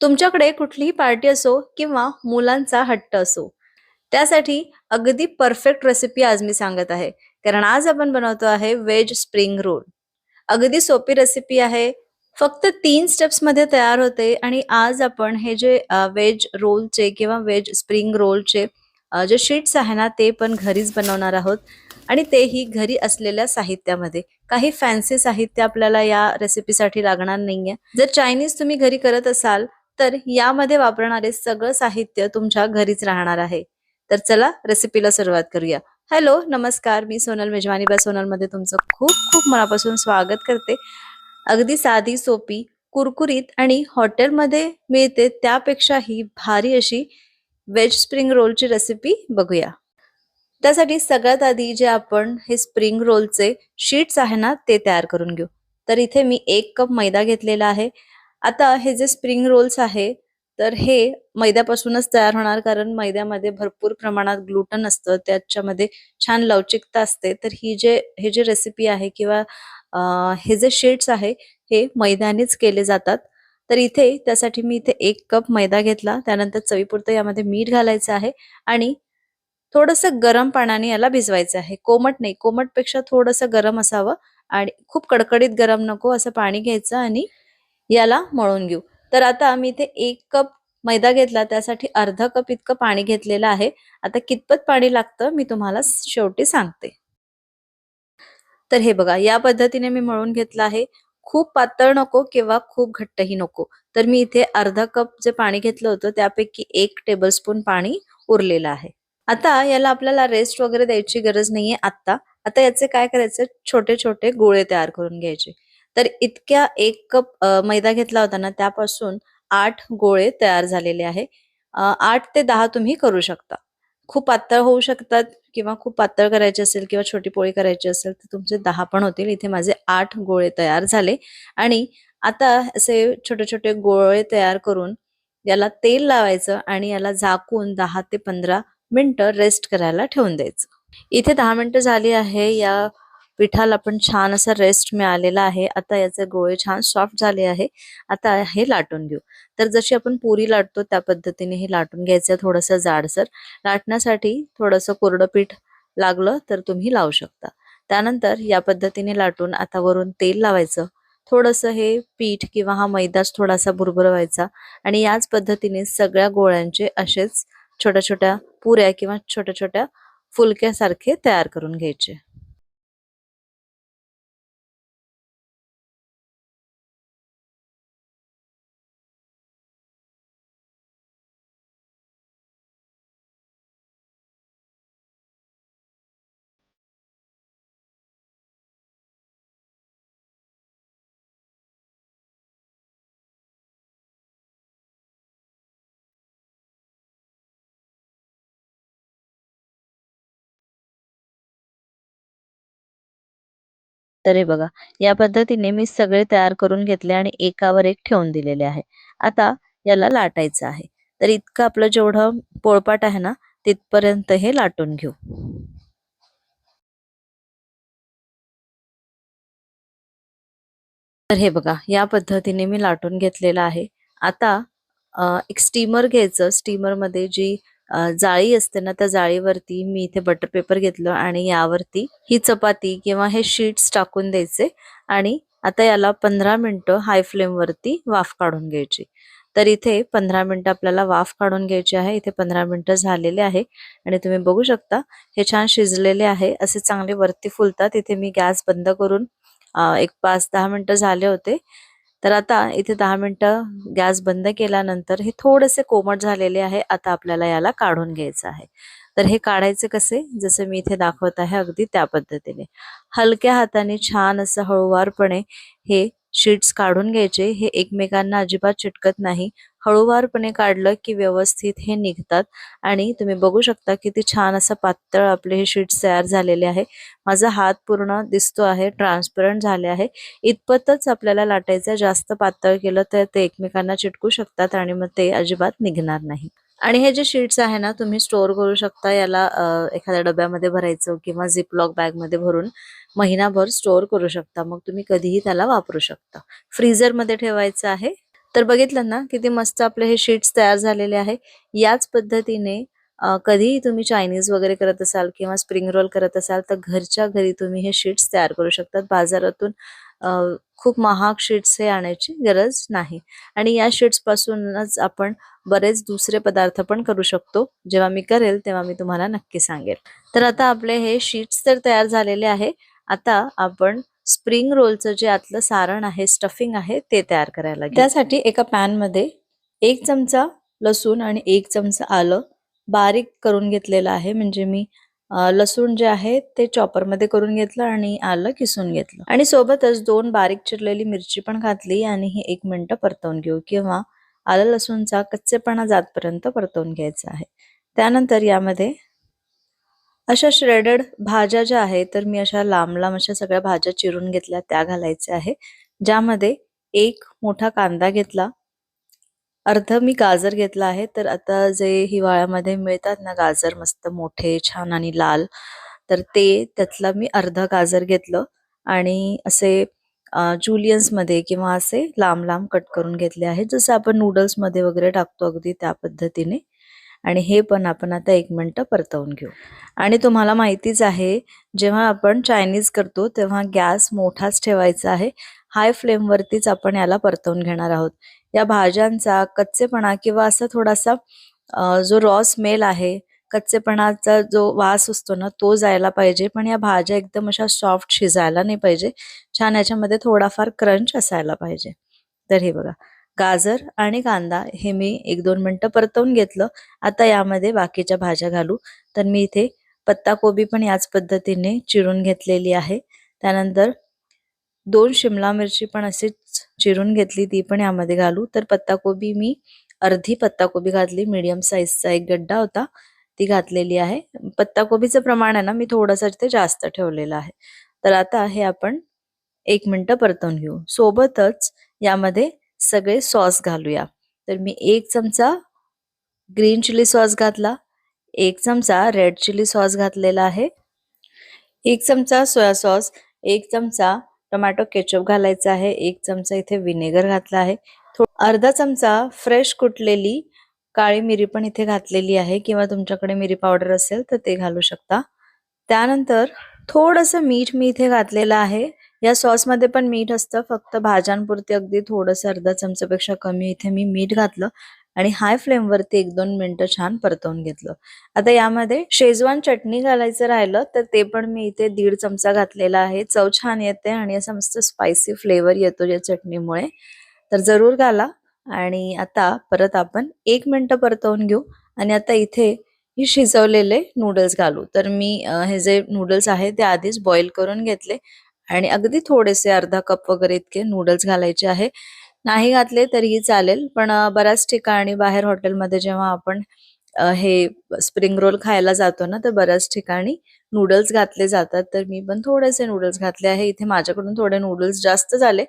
तुमच्याकडे कुठलीही पार्टी असो किंवा मुलांचा हट्ट असो. त्यासाठी अगदी परफेक्ट रेसिपी आज मी सांगत आहे. कारण आज आपण बनवतो आहे वेज स्प्रिंग रोल अगदी सोपी रेसिपी आहे. फक्त तीन स्टेप्समध्ये तयार होते आणि आज आपण हे जे वेज रोलचे किंवा व्हेज स्प्रिंग रोलचे जे शीट्स आहे ना ते पण घरीच बनवणार आहोत. आणि तेही घरी असलेल्या साहित्यामध्ये. काही फॅन्सी साहित्य आपल्याला या रेसिपीसाठी लागणार नाहीये. जर चायनीज तुम्ही घरी करत असाल तर यामध्ये वापरणारे सगळं साहित्य तुमच्या घरीच राहणार आहे. तर चला रेसिपीला सुरुवात करूया. हॅलो नमस्कार. मी सोनल मेजवानी. बाय सोनलमध्ये तुमचं खूप खूप मनापासून स्वागत करते. अगदी साधी सोपी कुरकुरीत आणि हॉटेलमध्ये मिळते त्यापेक्षाही भारी अशी वेज स्प्रिंग रोलची रेसिपी बघूया. त्यासाठी सगळ्यात आधी जे आपण हे स्प्रिंग रोलचे शीट्स आहे ना ते तयार करून घेऊ. तर इथे मी एक कप मैदा घेतलेला आहे. आता हे जे स्प्रिंग रोल्स आहे तर हे मैद्यापासूनच तयार होणार कारण मैद्यामध्ये भरपूर प्रमाणात ग्लुटन असतं त्याच्यामध्ये छान लवचिकता असते. तर ही जे हे जे रेसिपी आहे किंवा हे जे शेड्स आहे हे मैद्यानेच केले जातात. तर इथे त्यासाठी मी इथे एक कप मैदा घेतला. त्यानंतर चवीपुरतं यामध्ये मीठ घालायचं आहे आणि थोडंसं गरम पाण्याने याला भिजवायचं आहे. कोमट नाही कोमटपेक्षा थोडंसं गरम असावं आणि खूप कडकडीत गरम नको असं पाणी घ्यायचं आणि याला मळून घेऊ. तर आता मी इथे एक कप मैदा घेतला त्यासाठी अर्धा कप इतकं पाणी घेतलेलं आहे. आता कितपत पाणी लागतं मी तुम्हाला शेवटी सांगते. तर हे बघा या पद्धतीने मी मळून घेतलं आहे. खूप पातळ नको किंवा खूप घट्टही नको. तर मी इथे अर्धा कप जे पाणी घेतलं होतं त्यापैकी एक टेबलस्पून पाणी उरलेलं आहे. आता याला आपल्याला रेस्ट वगैरे द्यायची गरज नाहीये आता आता याचे काय करायचे? छोटे छोटे गोळे तयार करून घ्यायचे. तर इतक्या एक कप मैदा घेतला होता ना त्यापासून आठ गोळे तयार झालेले आहे. आठ ते दहा तुम्ही करू शकता. खूप पातळ होऊ शकतात किंवा खूप पातळ करायचे असेल किंवा छोटी पोळी करायची असेल तर तुमचे दहा पण होतील. इथे माझे आठ गोळे तयार झाले. आणि आता असे छोटे छोटे गोळे तयार करून याला तेल लावायचं आणि याला झाकून दहा ते पंधरा मिनटं रेस्ट करायला ठेवून द्यायचं. इथे दहा मिनिटं झाली आहे. या पिठाला पण छान असा रेस्ट मिळालेला आहे. आता याचे गोळे छान सॉफ्ट झाले आहे. आता हे लाटून घेऊ. तर जशी आपण पुरी लाटतो त्या पद्धतीने हे लाटून घ्यायचं थोडंसं जाडसर. लाटण्यासाठी थोडंसं कोरडं पीठ लागलं तर तुम्ही लावू शकता. त्यानंतर या पद्धतीने लाटून आता वरून तेल लावायचं. थोडंसं हे पीठ किंवा हा मैदाच थोडासा भुरभुरवायचा आणि याच पद्धतीने सगळ्या गोळ्यांचे असेच छोट्या छोट्या पुऱ्या किंवा छोट्या छोट्या फुलक्यासारखे तयार करून घ्यायचे. तर हे बघा या पद्धतीने मी सगळे तयार करून घेतले आणि एकावर एक ठेवून दिलेले आहे. आता याला लाटायचं आहे. तर इतकं आपलं जेवढं पोळपाट आहे ना तिथपर्यंत हे लाटून घेऊ. तर हे बघा या पद्धतीने मी लाटून घेतलेलं आहे. आता एक स्टीमर घ्यायचं. स्टीमरमध्ये जी जाळी असते ना त्या जाळीवरती मी इथे बटर पेपर घेतलं आणि यावरती ही चपाती किंवा हे शीट्स टाकून द्यायचे आणि आता याला पंधरा मिनटं हाय फ्लेमवरती वाफ काढून घ्यायची. तर इथे पंधरा मिनटं आपल्याला वाफ काढून घ्यायची आहे. इथे पंधरा मिनिटं झालेले आहे आणि तुम्ही बघू शकता हे छान शिजलेले आहे. असे चांगले वरती फुलतात. इथे मी गॅस बंद करून एक पाच दहा मिनटं झाले होते. तर आता इथे दहा मिनटं गॅस बंद केल्यानंतर हे थोडेसे कोमट झालेले आहे. आता आपल्याला याला काढून घ्यायचं आहे. तर हे काढायचे कसे? जसे मी इथे दाखवत आहे अगदी त्या पद्धतीने. हलक्या हाताने छान असं हळूवारपणे हे शीट्स काढून घ्यायचे. हे एकमेकांना अजिबात चिटकत नाही. हळूवारपणे काढलं की व्यवस्थित हे निघतात. आणि तुम्ही बघू शकता किती छान असं पातळ आपले हे शीट्स तयार झालेले आहे. माझा हात पूर्ण दिसतो आहे ट्रान्सपरंट झाले आहे. इतपतच आपल्याला लाटायचं जास्त पातळ केलं तर ते एकमेकांना चिटकू शकतात आणि मग ते अजिबात निघणार नाही. आणि हे जे शीट्स आहे ना तुम्ही स्टोअर करू शकता. याला एखाद्या डब्यामध्ये भरायचं किंवा झिपलॉक बॅगमध्ये भरून महिनाभर स्टोअर करू शकता. मग तुम्ही कधीही त्याला वापरू शकता. फ्रीझरमध्ये ठेवायचं आहे. तर बघितलं ना किती मस्त आपले हे शीट्स तयार झालेले आहे. याच पद्धतीने कधीही तुम्ही चायनीज वगैरे करत असाल किंवा स्प्रिंग रोल करत असाल तर घरच्या घरी तुम्ही हे शीट्स तयार करू शकतात बाजारातून खूप महाग शीट्स हे आणायची गरज नाही. आणि या शीट्स पासूनच आपण बरेच दुसरे पदार्थ पण करू शकतो. जेव्हा मी करेल तेव्हा मी तुम्हाला नक्की सांगेल. तर आता आपले हे शीट्स तर तयार झालेले आहे. आता आपण स्प्रिंग रोलचं जे आतलं सारण आहे स्टफिंग आहे ते तयार करायला त्यासाठी एका पॅनमध्ये एक चमचा लसूण आणि एक चमचा आलं बारीक करून घेतलेलं आहे. म्हणजे मी लसूण जे आहे ते चॉपरमध्ये करून घेतलं आणि आलं किसून घेतलं. आणि सोबतच दोन बारीक चिरलेली मिरची पण घातली आणि ही एक मिनिट परतवून घेऊ किंवा आलं लसूणचा कच्चेपणा जातपर्यंत परतवून घ्यायचा आहे. त्यानंतर यामध्ये अशा श्रेडेड भाज्या ज्या आहेत तर मी अशा लांब लांब अशा सगळ्या भाज्या चिरून घेतल्या त्या घालायच्या आहे. ज्यामध्ये एक मोठा कांदा घेतला अर्ध मी गाजर घेतला आहे तर आता जे हिवाळ्यामध्ये मिळतात ना गाजर मस्त मोठे छान आणि लाल तर ते त्यातला मी अर्ध गाजर घेतलं आणि असे जुलियन्समध्ये किंवा असे लांब लांब कट करून घेतले आहेत जसं आपण नूडल्समध्ये वगैरे टाकतो अगदी त्या पद्धतीने. आणि हे पण आपण आता एक मिनटं परतवून घेऊ. आणि तुम्हाला माहितीच आहे जेव्हा आपण चायनीज करतो तेव्हा गॅस मोठाच ठेवायचा आहे. हाय फ्लेमवरतीच आपण याला परतवून घेणार आहोत. या भाज्यांचा कच्चेपणा किंवा असा थोडासा जो रॉ स्मेल आहे कच्चेपणाचा जो वास असतो ना तो जायला पाहिजे. पण या भाज्या एकदम अशा सॉफ्ट शिजायला नाही पाहिजे. छान याच्यामध्ये थोडाफार क्रंच असायला पाहिजे. तर हे बघा गाजर आणि कांदा हे मी एक दोन मिनटं परतवून घेतलं. आता यामध्ये बाकीच्या भाज्या घालू. तर मी इथे पत्ताकोबी पण याच पद्धतीने चिरून घेतलेली आहे. त्यानंतर दोन शिमला मिरची पण अशीच चिरून घेतली ती पण यामध्ये घालू. तर पत्ताकोबी मी अर्धी पत्ताकोबी घातली. मीडियम साईजचा एक गड्डा होता. ती घातलेली आहे. पत्ताकोबीचं प्रमाण आहे ना मी थोडंसं ते जास्त ठेवलेलं आहे. तर आता हे आपण एक मिनटं परतवून घेऊ. सोबतच यामध्ये सगळे सॉस घालूया. तर मी एक चमचा ग्रीन चिली सॉस घातला. एक चमचा रेड चिली सॉस घातलेला आहे. एक चमचा सोया सॉस. एक चमचा टोमॅटो केचप घालायचा आहे. एक चमचा इथे विनेगर घातला आहे. अर्धा चमचा फ्रेश कुटलेली काळी मिरी पण इथे घातलेली आहे. किंवा तुमच्याकडे मिरी पावडर असेल तर ते घालू शकता. त्यानंतर थोडंसं मीठ मी इथे घातलेलं आहे. या सॉसमध्ये पण मीठ असतं. फक्त भाज्यांपुरती अगदी थोडंसं अर्धा चमचापेक्षा कमी इथे मी मीठ घातलं. आणि हाय फ्लेमवरती एक दोन मिनिटं छान परतवून घेतलं. आता यामध्ये शेजवान चटणी घालायचं राहिलं तर ते पण मी इथे दीड चमचा घातलेला आहे. चव छान येते आणि असं मस्त स्पायसी फ्लेवर येतो या चटणीमुळे. तर जरूर घाला आणि आता परत आपण एक मिनटं परतवून घेऊ. आणि आता इथे ही शिजवलेले नूडल्स घालू. तर मी हे जे नूडल्स आहे ते आधीच बॉईल करून घेतले. आणि अगदी थोडेसे अर्धा कप वगैरे इतके नूडल्स घालायचे आहे. नाही घातले तरीही चालेल. पण बऱ्याच ठिकाणी बाहेर हॉटेलमध्ये जेव्हा आपण हे स्प्रिंग रोल खायला जातो ना तर बऱ्याच ठिकाणी नूडल्स घातले जातात. तर मी पण थोडेसे नूडल्स घातले आहे. इथे माझ्याकडून थोडे नूडल्स जास्त झाले.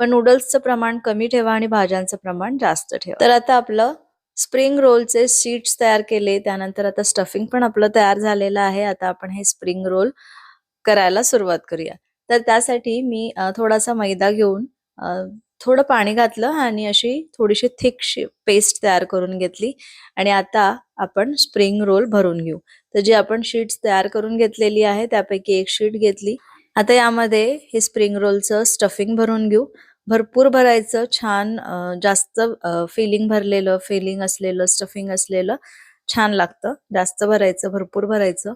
पण नूडल्सचं प्रमाण कमी ठेवा आणि भाज्यांचं प्रमाण जास्त ठेवा. तर आता आपलं स्प्रिंग रोलचे सीट्स तयार केले. त्यानंतर आता स्टफिंग पण आपलं तयार झालेलं आहे. आता आपण हे स्प्रिंग रोल करायला सुरुवात करूया. तर त्यासाठी मी थोडासा मैदा घेऊन थोडं पाणी घातलं आणि अशी थोडीशी थिक पेस्ट तयार करून घेतली. आणि आता आपण स्प्रिंग रोल भरून घेऊ. तर जी आपण शीट्स तयार करून घेतलेली आहे त्यापैकी एक शीट घेतली. आता यामध्ये हे स्प्रिंग रोलचं स्टफिंग भरून घेऊ. भरपूर भरायचं छान जास्त फिलिंग भरलेलं फिलिंग असलेलं स्टफिंग असलेलं छान लागतं. जास्त भरायचं भरपूर भरायचं.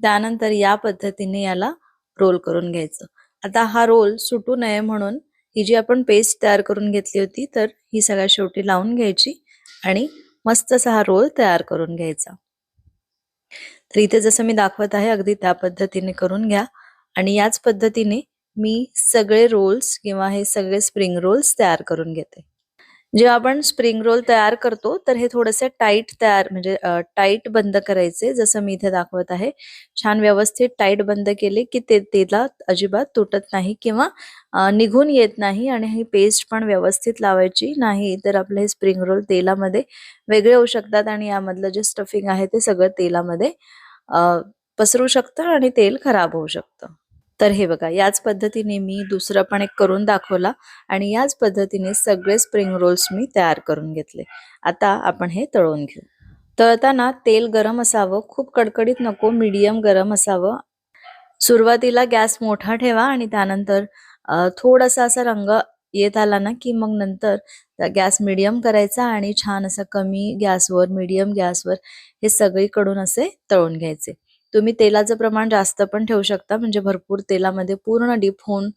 त्यानंतर या पद्धतीने याला रोल करून घ्यायचं. आता हा रोल सुटू नये म्हणून ही जी आपण पेस्ट तयार करून घेतली होती तर ही सगळ्या शेवटी लावून घ्यायची आणि मस्त असा हा रोल तयार करून घ्यायचा. तर इथे जसं मी दाखवत आहे अगदी त्या पद्धतीने करून घ्या. आणि याच पद्धतीने मी सगळे रोल्स किंवा हे सगळे स्प्रिंग रोल्स तयार करून घेते. जेव्हा आपण स्प्रिंग रोल तयार करतो तर हे थोडेसे टाईट तयार म्हणजे टाईट बंद करायचे जसं मी इथे दाखवत आहे. छान व्यवस्थित टाईट बंद केले की ते तेला अजिबात तुटत नाही किंवा निघून येत नाही आणि ही पेस्ट पण व्यवस्थित लावायची नाही तर आपले हे स्प्रिंग रोल तेलामध्ये वेगळे होऊ शकतात आणि यामधलं जे स्टफिंग आहे ते सगळं तेलामध्ये पसरू शकतं आणि तेल खराब होऊ शकतं. तर हे बघा याच पद्धतीने मी दुसरं पण एक करून दाखवला आणि याच पद्धतीने सगळे स्प्रिंग रोल्स मी तयार करून घेतले. आता आपण हे तळून घेऊ. तळताना तेल गरम असावं खूप कडकडीत नको मीडियम गरम असावं. सुरुवातीला गॅस मोठा ठेवा आणि त्यानंतर थोडासा असा रंग येत आला ना की मग नंतर गॅस मिडियम करायचा आणि छान असा कमी गॅसवर मीडियम गॅसवर हे सगळीकडून असे तळून घ्यायचे. तुम्ही तेलाचं प्रमाण जास्त पण ठेवू शकता. म्हणजे भरपूर तेलामध्ये पूर्ण डीप होऊन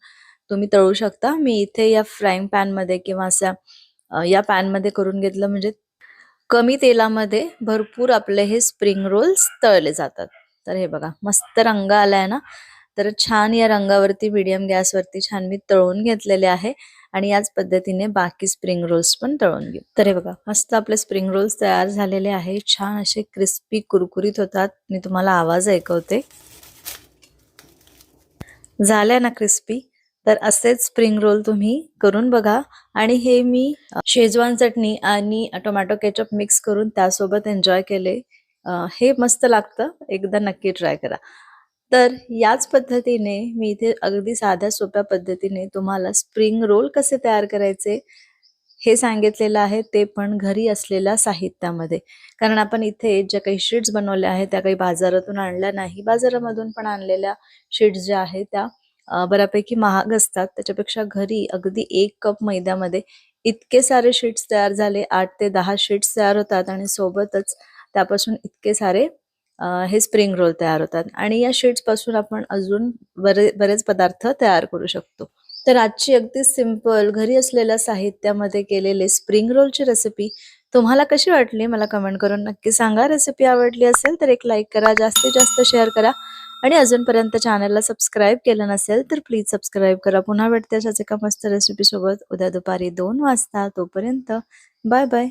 तुम्ही तळू शकता. मी इथे या फ्राईंग पॅनमध्ये किंवा अशा या पॅनमध्ये करून घेतलं. म्हणजे कमी तेलामध्ये भरपूर आपले हे स्प्रिंग रोल्स तळले जातात. तर हे बघा मस्त रंग आलाय ना. तर छान या रंगावरती मीडियम गॅसवरती छान मी तळून घेतलेले आहे आणि याच पद्धतीने बाकी स्प्रिंग रोल्स पण तळून घेऊ. तर हे बघा मस्त आपले स्प्रिंग रोल्स तयार झालेले आहे. छान असे क्रिस्पी कुरकुरीत होतात. मी तुम्हाला आवाज ऐकवते. झाल्या ना क्रिस्पी तर असेच स्प्रिंग रोल तुम्ही करून बघा. आणि हे मी शेजवान चटणी आणि टोमॅटो केचप मिक्स करून त्यासोबत एन्जॉय केले. हे मस्त लागतं. एकदा नक्की ट्राय करा. तर याच पद्धतीने मी इथे अगदी साध्या सोप्या पद्धतीने तुम्हाला स्प्रिंग रोल कसे तयार करायचे हे सांगितलेलं आहे. ते पण घरी असलेल्या साहित्यामध्ये. कारण आपण इथे ज्या काही शीट्स बनवल्या आहेत त्या काही बाजारातून आणल्या नाही. बाजारामधून पण आणलेल्या शीट्स ज्या आहेत त्या बऱ्यापैकी महाग असतात. त्याच्यापेक्षा घरी अगदी एक कप मैद्यामध्ये इतके सारे शीट्स तयार झाले. आठ ते दहा शीट्स तयार होतात आणि सोबतच त्यापासून इतके सारे हे स्प्रिंग रोल तयार होतात. आणि या शीट्सपासून आपण अजून बरे बरेच पदार्थ तयार करू शकतो. तर आजची अगदी सिंपल घरी असलेल्या साहित्यामध्ये केलेले स्प्रिंग रोलची रेसिपी तुम्हाला कशी वाटली? मला कमेंट करून नक्की सांगा. रेसिपी आवडली असेल तर एक लाईक करा जास्तीत जास्त शेअर करा. आणि अजूनपर्यंत चॅनलला सबस्क्राईब केलं नसेल तर प्लीज सबस्क्राईब करा. पुन्हा भेटते अशाच एका मस्त रेसिपी सोबत. उद्या दुपारी दोन वाजता. तोपर्यंत बाय बाय